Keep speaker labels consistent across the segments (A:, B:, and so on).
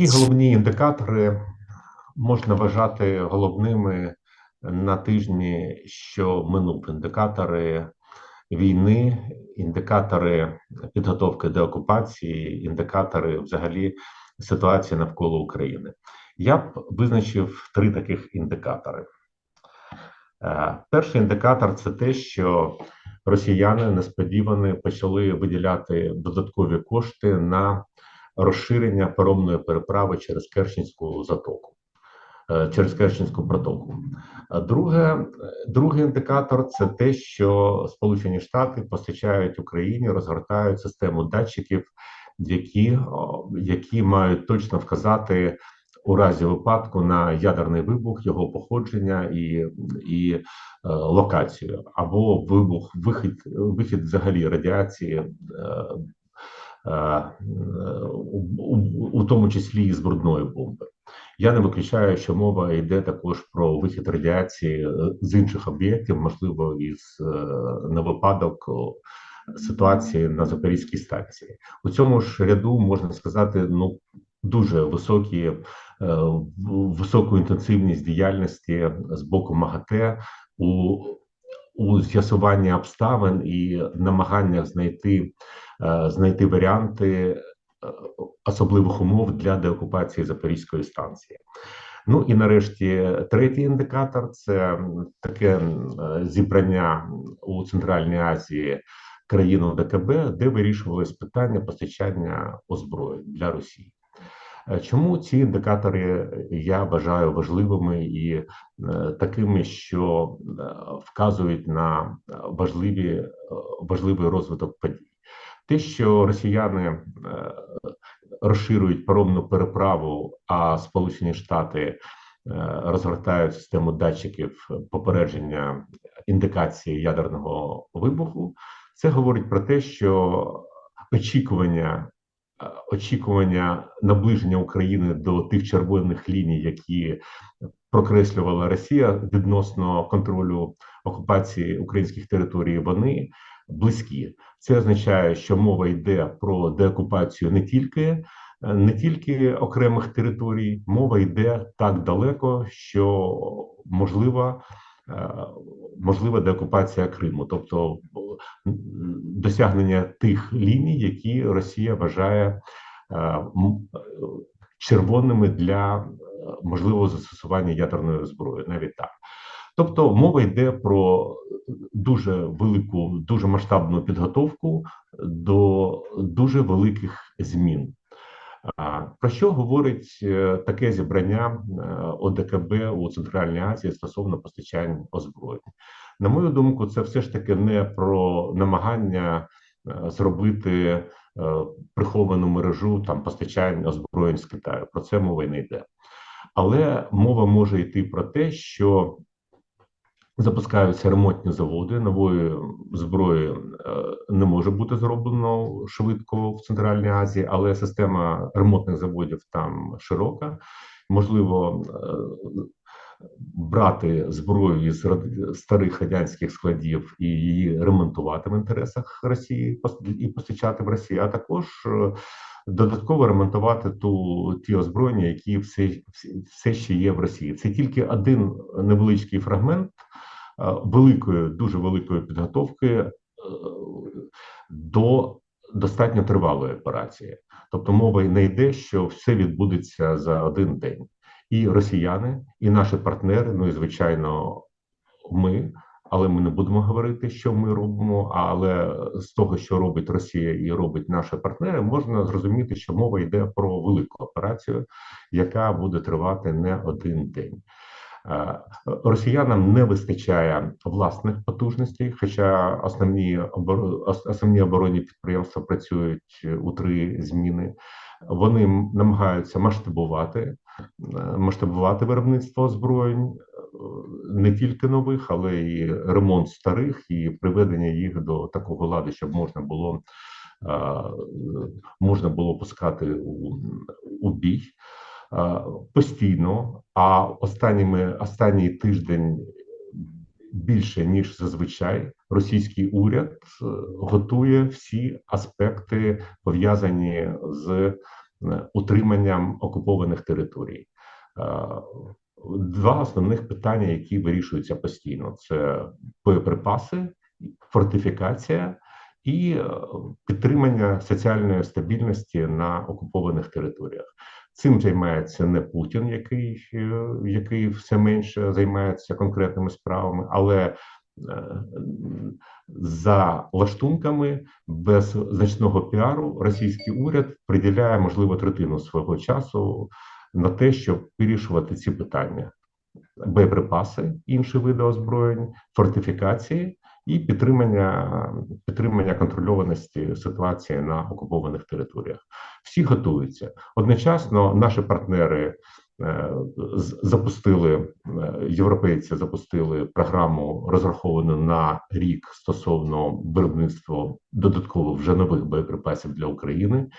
A: Які головні індикатори можна вважати головними на тижні, що минув? Індикатори війни, індикатори підготовки до окупації, індикатори взагалі ситуації навколо України? Я б визначив три таких індикатори. Е, перший індикатор це те, що росіяни несподівано почали виділяти додаткові кошти на розширення паромної переправи через Керченську затоку, е, через Керченську протоку. Друге, другий індикатор це те, що Сполучені Штати постачають Україні, розгортають систему датчиків, які, які мають точно вказати. У разі випадку на ядерний вибух, його походження і і е, локацію, або вибух, вихід, вихід взагалі радіації е, у, у тому числі і з брудної бомби. Я не виключаю, що мова йде також про вихід радіації е, з інших об'єктів, можливо, із е, на випадок ситуації на Запорізькій станції. У цьому ж ряду можна сказати, ну дуже високі, високу інтенсивність діяльності з боку МАГАТЕ у у з'ясуванні обставин і намаганнях знайти Е, знайти варіанти е, особливих умов для деокупації Запорізької станції. Ну і нарешті третій індикатор це таке зібрання у Центральній Азії країн ДКБ, де вирішувалось питання постачання озброєнь для Росії. Е, чому ці індикатори я вважаю важливими і такими, що вказують на важливі важливий розвиток подій? Те, що росіяни е, розширюють паромну переправу, а Сполучені Штати е, розгортають систему датчиків попередження індикації ядерного вибуху, це говорить про те, що очікування. Е, очікування наближення України до тих червоних ліній, які прокреслювала Росія відносно контролю окупації українських територій, вони близькі. Це означає, що мова йде про деокупацію не тільки не тільки окремих територій, мова йде так далеко, що можлива е, можлива деокупація Криму, тобто досягнення тих ліній, які Росія вважає е, червоними для е, можливого застосування ядерної зброї, навіть так. Тобто мова йде про дуже велику, дуже масштабну підготовку до дуже великих змін. Про що говорить е, таке зібрання е, ОДКБ у Центральній Азії стосовно постачань озброєнь? На мою думку, це все ж таки не про намагання е, зробити приховану мережу там постачань озброєнь з Китаю. Про це мова не йде. Але мова може йти про те, що Запускаються ремонтні заводи. Нової зброї е, не може бути зроблено швидко в Центральній Азії, але система ремонтних заводів там широка. Можливо, е, брати зброю із старих радянських складів і її ремонтувати в інтересах Росії і постачати в Росію, а також е, додатково ремонтувати ту ті озброєння, які все, все ще є в Росії. Це тільки один невеличкий фрагмент. Е, великої, дуже великої підготовки е, до достатньо тривалої операції. Тобто мова не йде, що все відбудеться за один день. І росіяни, і наші партнери, ну і звичайно, ми. Але ми не будемо говорити, що ми робимо. Але з того, що робить Росія і робить наші партнери, можна зрозуміти, що мова йде про велику операцію, яка буде тривати не один день. Е, росіянам не вистачає власних потужностей, хоча основні основні оборонні підприємства працюють у три зміни. Вони намагаються масштабувати е, масштабувати виробництво озброєнь е, не тільки нових, але й ремонт старих і приведення їх до такого ладу, щоб можна було можна було пускати у, у бій. Е, постійно, а останніми останній тиждень більше ніж зазвичай російський уряд е, готує всі аспекти пов'язані з е, утриманням окупованих територій. Два основних питання, які вирішуються постійно: це боєприпаси, фортифікація і підтримання соціальної стабільності на окупованих територіях. Цим займається не Путін, який е, який все менше займається конкретними справами, але е, за лаштунками без значного піару російський уряд приділяє можливо третину свого часу на те, щоб вирішувати ці питання: боєприпаси, інші види озброєнь, фортифікації і підтримання підтримання контрольованості ситуації на окупованих територіях. Всі готуються одночасно. Наші партнери е, запустили е, європейці, запустили програму розраховану на рік стосовно виробництва додатково вже нових боєприпасів для України.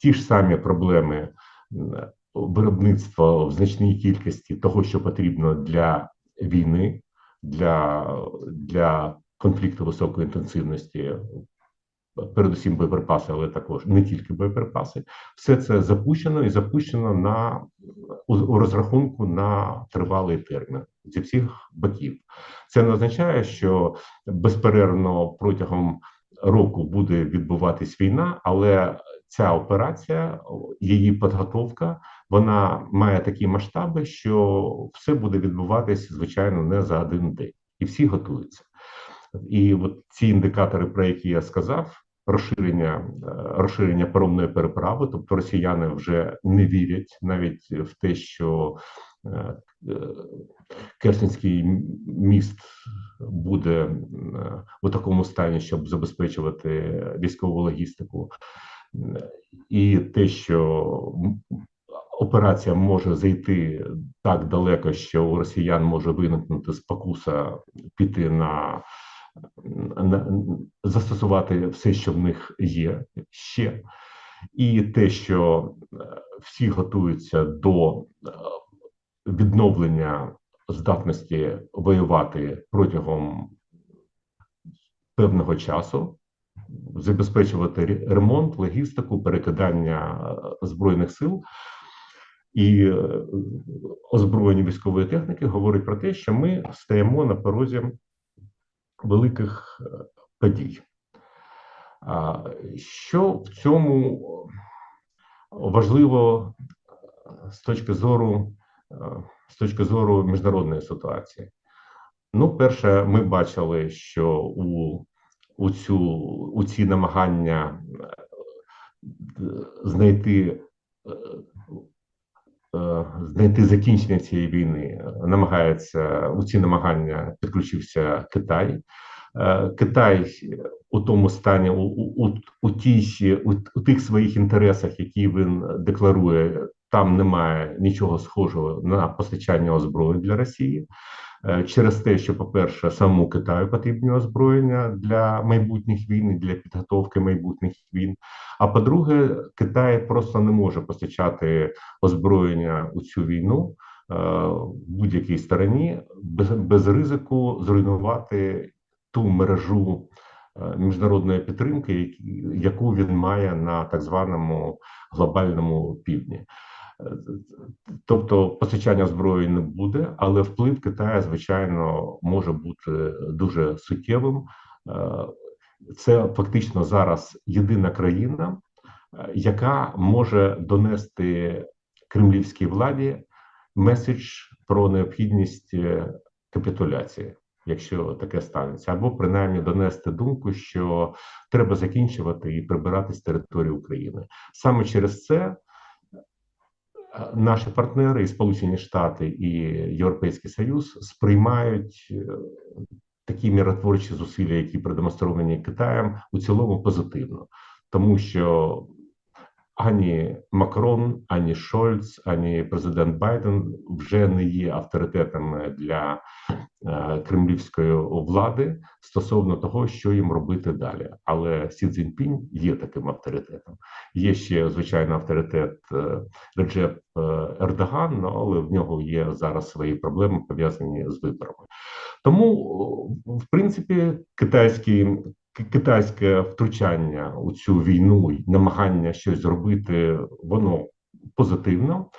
A: Ті ж самі проблеми виробництва в значній кількості того, що потрібно для війни, для, для конфлікту високої інтенсивності. Передусім боєприпаси, але також не тільки боєприпаси, все це запущено і запущено на у розрахунку на тривалий термін зі всіх боків. Це не означає, що безперервно протягом року буде відбуватись війна, але ця операція, її підготовка, вона має такі масштаби, що все буде відбуватись звичайно не за один день, і всі готуються. І от ці індикатори, про які я сказав, розширення е, розширення паромної переправи, тобто росіяни вже не вірять навіть в те, що е, е, Керсінський міст буде у такому стані, щоб забезпечувати військову логістику, і те, що операція може зайти так далеко, що у росіян може виникнути спокуса піти на застосувати все, що в них є ще, і те, що е, всі готуються до е, відновлення здатності воювати протягом певного часу, забезпечувати ремонт, логістику, перекидання е, збройних сил. І озброєння військової техніки говорить про те, що ми стаємо на порозі великих е, подій. Що в цьому важливо е, з точки зору е, з точки зору міжнародної ситуації? Ну, перше, ми бачили, що у у, цю, у ці намагання знайти Е, знайти закінчення цієї війни намагається у ці намагання підключився Китай. Е, Китай у тому стані у у, у, тій, у, у тих своїх інтересах, які він декларує, там немає нічого схожого на постачання озброєнь для Росії. Е, через те, що, по-перше, самому Китаю потрібні озброєння для майбутніх війн, і для підготовки майбутніх війн. А по-друге, Китай просто не може постачати озброєння у цю війну е, в будь-якій стороні без, без ризику зруйнувати ту мережу е, міжнародної підтримки, яку він має на так званому глобальному півдні. Тобто постачання зброї не буде, але вплив Китаю, звичайно, може бути дуже суттєвим. Е, це фактично зараз єдина країна, е, яка може донести кремлівській владі меседж про необхідність е, капітуляції, якщо таке станеться, або принаймні донести думку, що треба закінчувати і прибирати з території України. Саме через це наші партнери, і Сполучені Штати і Європейський Союз, сприймають е, такі міротворчі зусилля, які продемонстровані Китаєм, у цілому позитивно, тому що ані Макрон, ані Шольц, ані президент Байден вже не є авторитетами для е, кремлівської влади стосовно того, що їм робити далі. Але Сі Цзіньпінь є таким авторитетом. Є ще звичайно авторитет е, Реджеп е, Ердоган, але в нього є зараз свої проблеми пов'язані з виборами. Тому, в принципі, китайський ки- китайське втручання у цю війну і намагання щось зробити, воно позитивно.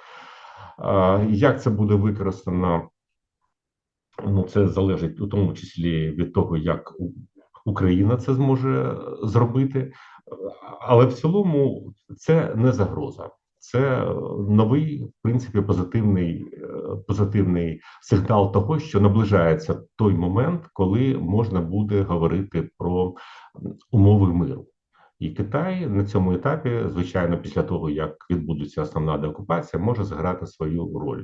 A: Е, Як це буде використано? Ну, це залежить у тому числі від того, як Україна це зможе зробити. Але в цілому це не загроза. Це новий, в принципі, позитивний, е, позитивний сигнал того, що наближається той момент, коли можна буде говорити про умови миру. І Китай на цьому етапі, звичайно, після того як відбудеться основна деокупація, може зіграти свою роль,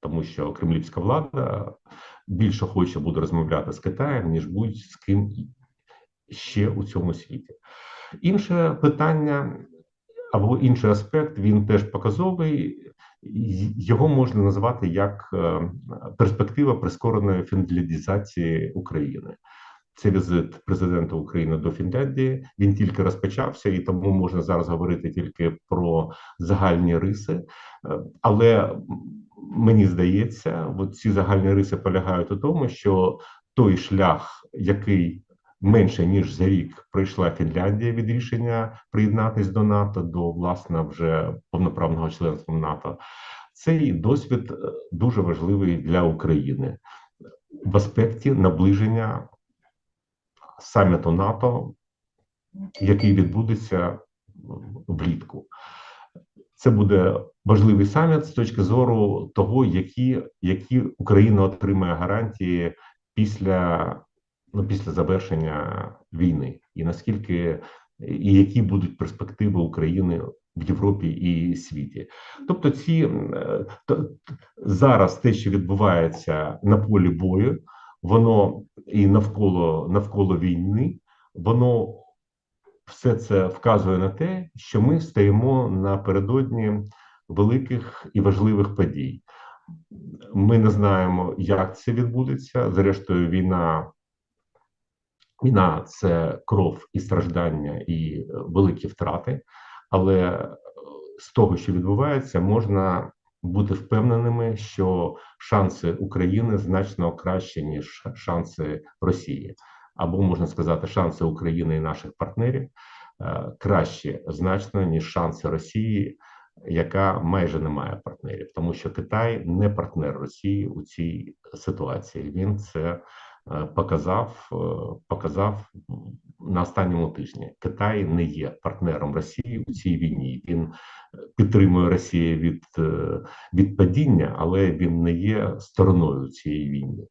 A: тому що кремлівська влада більше хоче буде розмовляти з Китаєм, ніж будь-з ким ще у цьому світі. Інше питання або інший аспект, він теж показовий. Його можна назвати як е, перспектива прискореної фінляндізації України. Це візит президента України до Фінляндії. Він тільки розпочався, і тому можна зараз говорити тільки про загальні риси. Е, Але мені здається, от ці загальні риси полягають у тому, що той шлях, який менше ніж за рік пройшла Фінляндія від рішення приєднатись до НАТО, до власне вже повноправного членства НАТО. Цей досвід е, дуже важливий для України в аспекті наближення саміту НАТО, який відбудеться влітку. Це буде важливий саміт з точки зору того, які, які Україна отримає гарантії після ну, після завершення війни, і наскільки і які будуть перспективи України в Європі і світі. Тобто, ці то- зараз те, що відбувається на полі бою, воно і навколо навколо війни, воно все це вказує на те, що ми стоїмо напередодні великих і важливих подій. Ми не знаємо, як це відбудеться. Зрештою, війна Війна це кров і страждання, і е, великі втрати. Але е, з того, що відбувається, можна бути впевненими, що шанси України значно краще, ніж шанси Росії, або можна сказати, шанси України і наших партнерів е, краще значно, ніж шанси Росії, яка майже не має партнерів, тому що Китай не партнер Росії у цій ситуації. Він це показав, е, показав на останньому тижні. Китай не є партнером Росії у цій війні. Він е, підтримує Росію від, е, від падіння, але він не є стороною цієї війни.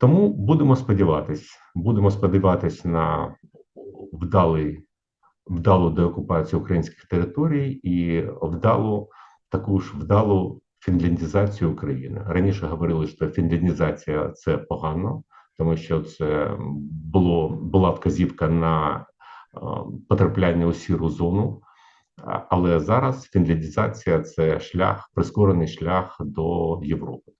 A: Тому будемо сподіватись, будемо сподіватись на вдалий, вдалу деокупацію українських територій і вдалу таку ж вдалу фінляндізацію України. Раніше говорили, що фінляндізація це погано, тому що це було була вказівка на е, потрапляння у сіру зону. Але зараз фінляндізація це шлях, прискорений шлях до Європи.